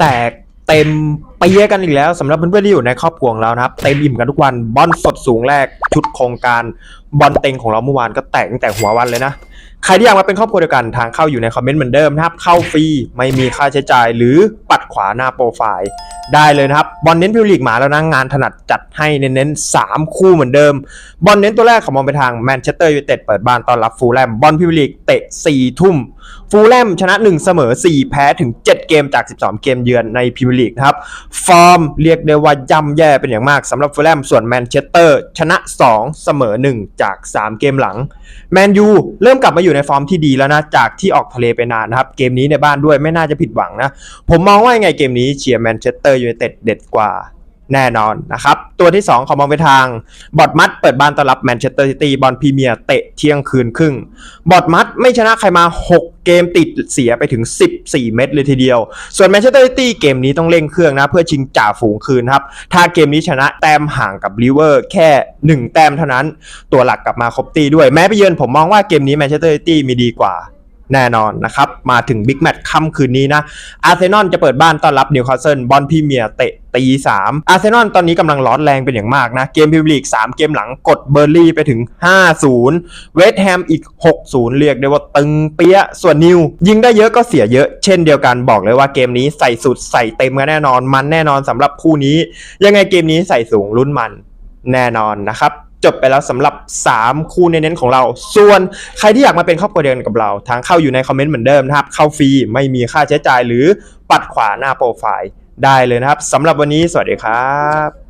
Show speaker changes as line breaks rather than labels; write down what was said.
แตกเต็มไปเยอะกันอีกแล้วสำหรับเพื่อนๆที่อยู่ในครอบครัวของเรานะครับเต็มอิ่มกันทุกวันบอลสดสูงแรกชุดโครงการบอลเต็งของเราเมื่อวานก็แตกตั้งแต่หัววันเลยนะ ใครที่อยากมาเป็นครอบครัวเดียวกันทางเข้าอยู่ในคอมเมนต์เหมือนเดิมนะครับเข้าฟรีไม่มีค่าใช้จ่ายหรือปัดขวาหน้าโปรไฟล์ ได้เลยนะครับ บอลเน้นพิวลีกมาแล้วนะ งานถนัดจัดให้เน้นๆ 3 คู่เหมือนเดิม บอลเน้นตัวแรกของมองไปทางแมนเชสเตอร์ยูไนเต็ดเปิดบ้านต้อนรับฟูลแลม บอลพิวลีกเตะ 4 ทุ่ม ฟูลแลมชนะ 1 เสมอ 4 แพ้ถึง 7 เกมจาก 12 เกมเยือนในพรีเมียร์ลีกนะครับ ฟอร์มเรียกได้ว่าย่ำแย่เป็นอย่างมากสำหรับฟูลแลม ส่วนแมนเชสเตอร์ชนะ 2 เสมอ 1 จาก 3 เกมหลัง แมนยูเริ่มกลับมาอยู่ในฟอร์มที่ดีแล้วนะ จากที่ออกทะเลไปนานนะครับ เกมนี้ในบ้านด้วยไม่น่าจะผิดหวังนะ ผมมองว่ายังไงเกมนี้เชียร์แมนเชสเตอร์ยูไนเต็ดเด็ดกว่าแน่นอนนะครับ ตัวที่ 2 ขอมองไปทาง บอดมัดเปิดบ้านต้อนรับแมนเชสเตอร์ซิตี้บอลพรีเมียร์เตะเที่ยงคืนครึ่ง บอดมัดไม่ชนะใครมา 6 เกมติดเสียไปถึง 14 เม็ดเลยทีเดียว ส่วนแมนเชสเตอร์ซิตี้เกมนี้ต้องเร่งเครื่องนะ เพื่อชิงจ่าฝูงคืนครับ ถ้าเกมนี้ชนะแต้มห่างกับลิเวอร์แค่ 1 แต้มเท่านั้น ตัวหลักกลับมาครบตีด้วยแม้ไปเยือนผมมองว่าเกมนี้แมนเชสเตอร์ซิตี้มีดีกว่า แน่นอนนะครับ มาถึงบิ๊กแมตช์ค่ำคืนนี้นะ อาร์เซนอลจะเปิดบ้านต้อนรับนิวคาสเซิลบอลพรีเมียร์เตะตีสามอาร์เซนอลตอนนี้กำลังร้อนแรงเป็นอย่างมากนะ เกมพรีเมียร์ลีก 3 เกมหลังกดเบอร์ลี่ไปถึง 5-0 เวสต์แฮมอีก 6-0 เรียกได้ว่าตึงเปี้ย ส่วนนิว ยิงได้เยอะก็เสียเยอะ เช่นเดียวกันบอกเลยว่าเกมนี้ใส่สุดใส่เต็มกันแน่นอน มันแน่นอนสำหรับคู่นี้ ยังไงเกมนี้ใส่สูงลุ้นมันแน่นอนนะครับ จบไปแล้วสำหรับ 3 คู่เน้นๆของเรา ส่วนใครที่อยากมาเป็นครอบครัวเดียวกันกับเรา ทางเข้าอยู่ในคอมเมนต์เหมือนเดิมนะครับ เข้าฟรีไม่มีค่าใช้จ่ายหรือปัดขวาหน้าโปรไฟล์ได้เลยนะครับสำหรับวันนี้สวัสดีครับ